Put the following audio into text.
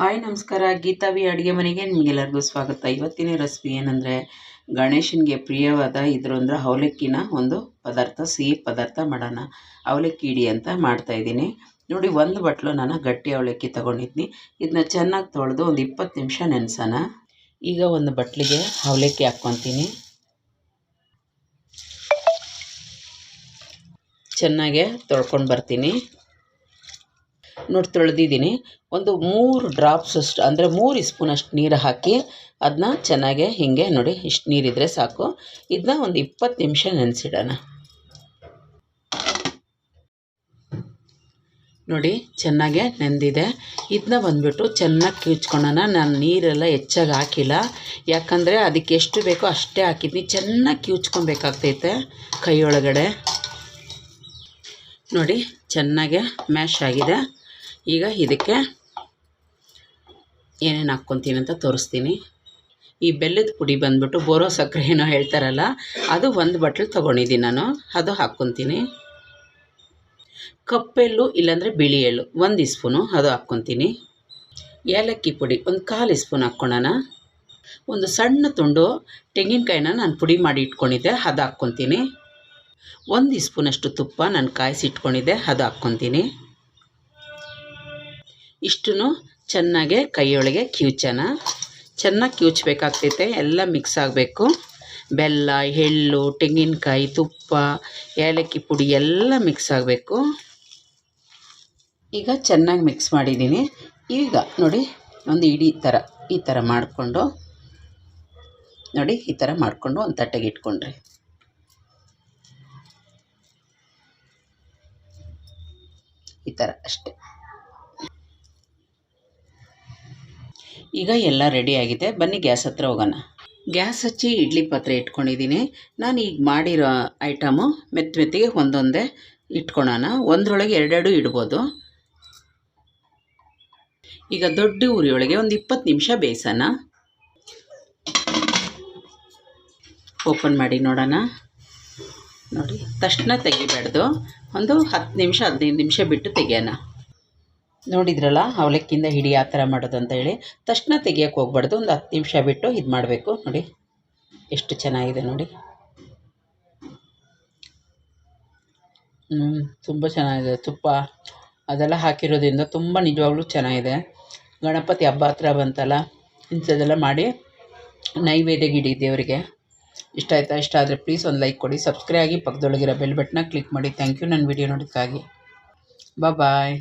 Hi, ನಮಸ್ಕಾರ. ಗೀತಾವಿ ಅಡುಗೆ ಮನೆಗೆ ನಿಮಗೆಲ್ಲರಿಗೂ ಸ್ವಾಗತ. ಇವತ್ತಿನ ರೆಸಿಪಿ ಏನಂದರೆ, ಗಣೇಶನಿಗೆ ಪ್ರಿಯವಾದ ಇದ್ರಂದ್ರೆ ಅವಲಕ್ಕಿನ ಒಂದು ಪದಾರ್ಥ, ಸಿಹಿ ಪದಾರ್ಥ ಮಾಡೋಣ. ಅವಲಕ್ಕಿ ಇಡಿ ಅಂತ ಮಾಡ್ತಾಯಿದ್ದೀನಿ ನೋಡಿ, ಒಂದು ಬಟ್ಲು ನಾನು ಗಟ್ಟಿ ಅವಲಕ್ಕಿ ತೊಗೊಂಡಿದ್ದೀನಿ ಇದನ್ನ ಚೆನ್ನಾಗಿ ತೊಳೆದು ಒಂದು ಇಪ್ಪತ್ತು ನಿಮಿಷ ನೆನೆಸೋಣ. ಈಗ ಒಂದು ಬಟ್ಲಿಗೆ ಅವಲಕ್ಕಿ ಹಾಕ್ಕೊತೀನಿ. ಚೆನ್ನಾಗೆ ತೊಳ್ಕೊಂಡು ಬರ್ತೀನಿ. ನೋಡಿ ತೊಳೆದಿದ್ದೀನಿ. ಒಂದು ಮೂರು ಡ್ರಾಪ್ಸ್ ಅಷ್ಟು ಅಂದರೆ ಮೂರು ಸ್ಪೂನಷ್ಟು ನೀರು ಹಾಕಿ ಅದನ್ನ ಚೆನ್ನಾಗೆ ಹೀಗೆ ನೋಡಿ, ಇಷ್ಟು ನೀರಿದ್ರೆ ಸಾಕು. ಇದನ್ನ ಒಂದು ಇಪ್ಪತ್ತು ನಿಮಿಷ ನೆನೆಸಿಡೋಣ. ನೋಡಿ, ಚೆನ್ನಾಗೆ ನೆಂದಿದೆ. ಇದನ್ನ ಬಂದುಬಿಟ್ಟು ಚೆನ್ನಾಗಿ ಕಿವ್ಚ್ಕೊಳ್ಳೋಣ ನಾನು ನೀರೆಲ್ಲ ಹೆಚ್ಚಾಗಿ ಹಾಕಿಲ್ಲ. ಯಾಕಂದರೆ ಅದಕ್ಕೆ ಎಷ್ಟು ಬೇಕೋ ಅಷ್ಟೇ ಹಾಕಿದ್ನಿ. ಚೆನ್ನಾಗಿ ಕಿವ್ಚ್ಕೊಬೇಕಾಗ್ತೈತೆ ಕೈಯೊಳಗಡೆ. ನೋಡಿ, ಚೆನ್ನಾಗೆ ಮ್ಯಾಶ್ ಆಗಿದೆ. ಈಗ ಇದಕ್ಕೆ ಏನೇನು ಹಾಕ್ಕೊತೀನಿ ಅಂತ ತೋರಿಸ್ತೀನಿ. ಈ ಬೆಲ್ಲದ ಪುಡಿ ಬಂದ್ಬಿಟ್ಟು ಬೋರೋ ಸಕ್ಕರೆ ಏನೋ ಹೇಳ್ತಾರಲ್ಲ, ಅದು ಒಂದು ಬಟ್ಲು ತೊಗೊಂಡಿದ್ದೀನಿ ನಾನು, ಅದು ಹಾಕ್ಕೊತೀನಿ. ಕಪ್ಪೆಳ್ಳು ಇಲ್ಲಾಂದರೆ ಬಿಳಿ ಎಳ್ಳು, ಒಂದು ಸ್ಪೂನು, ಅದು ಹಾಕ್ಕೊತೀನಿ. ಏಲಕ್ಕಿ ಪುಡಿ, ಒಂದು ಕಾಲು ಸ್ಪೂನ್ ಹಾಕ್ಕೊಳ್ಳೋಣ ಒಂದು ಸಣ್ಣ ತುಂಡು ತೆಂಗಿನಕಾಯಿನ ನಾನು ಪುಡಿ ಮಾಡಿ ಇಟ್ಕೊಂಡಿದ್ದೆ, ಅದು ಹಾಕ್ಕೊತೀನಿ. ಒಂದು ಸ್ಪೂನಷ್ಟು ತುಪ್ಪ ನಾನು ಕಾಯಿಸಿ ಇಟ್ಕೊಂಡಿದ್ದೆ ಅದು ಹಾಕ್ಕೊತೀನಿ. ಇಷ್ಟು ಚೆನ್ನಾಗೆ ಕೈಯೊಳಗೆ ಕಿವುಚೋಣ ಚೆನ್ನಾಗಿ ಕಿವುಚಬೇಕಾಗ್ತೈತೆ ಎಲ್ಲ ಮಿಕ್ಸ್ ಆಗಬೇಕು. ಬೆಲ್ಲ, ಎಳ್ಳು, ತೆಂಗಿನಕಾಯಿ, ತುಪ್ಪ, ಏಲಕ್ಕಿ ಪುಡಿ ಎಲ್ಲ ಮಿಕ್ಸ್ ಆಗಬೇಕು. ಈಗ ಚೆನ್ನಾಗಿ ಮಿಕ್ಸ್ ಮಾಡಿದ್ದೀನಿ. ಈಗ ನೋಡಿ, ಒಂದು ಇಡೀ ಥರ, ಈ ಥರ ಮಾಡಿಕೊಂಡು, ನೋಡಿ, ಈ ಥರ ಮಾಡಿಕೊಂಡು ಒಂದು ತಟ್ಟೆಗೆ ಇಟ್ಕೊಂಡ್ರಿ. ಈ ಥರ ಅಷ್ಟೆ. ಈಗ ಎಲ್ಲ ರೆಡಿಯಾಗಿದೆ ಬನ್ನಿ, ಗ್ಯಾಸ್ ಹತ್ರ ಹೋಗೋಣ. ಗ್ಯಾಸ್ ಹಚ್ಚಿ ಇಡ್ಲಿ ಪಾತ್ರೆ ಇಟ್ಕೊಂಡಿದ್ದೀನಿ. ನಾನು ಈಗ ಮಾಡಿರೋ ಐಟಮು ಮೆತ್ತ ಮೆತ್ತಿಗೆ ಒಂದೊಂದೇ ಇಟ್ಕೊಳೋಣ. ಒಂದರೊಳಗೆ ಎರಡೆರಡು ಇಡ್ಬೋದು. ಈಗ ದೊಡ್ಡ ಉರಿಯೊಳಗೆ ಒಂದು ಇಪ್ಪತ್ತು ನಿಮಿಷ ಬೇಯಿಸೋಣ. ಓಪನ್ ಮಾಡಿ ನೋಡೋಣ. ನೋಡಿ, ತಕ್ಷಣ ತೆಗಿಬಾರ್ದು. ಒಂದು ಹತ್ತು ನಿಮಿಷ, ಹದಿನೈದು ನಿಮಿಷ ಬಿಟ್ಟು ತೆಗಿಯೋಣ. ನೋಡಿದ್ರಲ್ಲ, ಅವಲಕ್ಕಿಯಿಂದ ಹಿಡಿ ಆ ಥರ ಮಾಡೋದು ಅಂತ ಹೇಳಿ, ತಕ್ಷಣ ತೆಗಿಯೋಕ್ಕೆ ಹೋಗ್ಬಾರ್ದು, ಒಂದು ಹತ್ತು ನಿಮಿಷ ಬಿಟ್ಟು ಇದು ಮಾಡಬೇಕು, ನೋಡಿ. ಎಷ್ಟು ಚೆನ್ನಾಗಿದೆ ನೋಡಿ. ಹ್ಞೂ ತುಂಬ ಚೆನ್ನಾಗಿದೆ, ತುಪ್ಪ. ಅದೆಲ್ಲ ಹಾಕಿರೋದ್ರಿಂದ ತುಂಬ ನಿಜವಾಗ್ಲೂ ಚೆನ್ನಾಗಿದೆ. ಗಣಪತಿ ಹಬ್ಬ ಹತ್ರ ಬಂತಲ್ಲ, ಇಂಥದ್ದೆಲ್ಲ ಮಾಡಿ ನೈವೇದ್ಯಗಿಡಿ ದೇವರಿಗೆ. ಇಷ್ಟ ಆಯ್ತಾ? ಇಷ್ಟ ಆದರೆ ಪ್ಲೀಸ್ ಒಂದು ಲೈಕ್ ಕೊಡಿ ಸಬ್ಸ್ಕ್ರೈಬ್ ಆಗಿ ಪಕ್ಕದೊಳಗಿರೋ ಬೆಲ್ ಬಟನ್ನ ಕ್ಲಿಕ್ ಮಾಡಿ. ಥ್ಯಾಂಕ್ ಯು ನನ್ನ ವಿಡಿಯೋ ನೋಡೋದಕ್ಕಾಗಿ ಬಾಯ್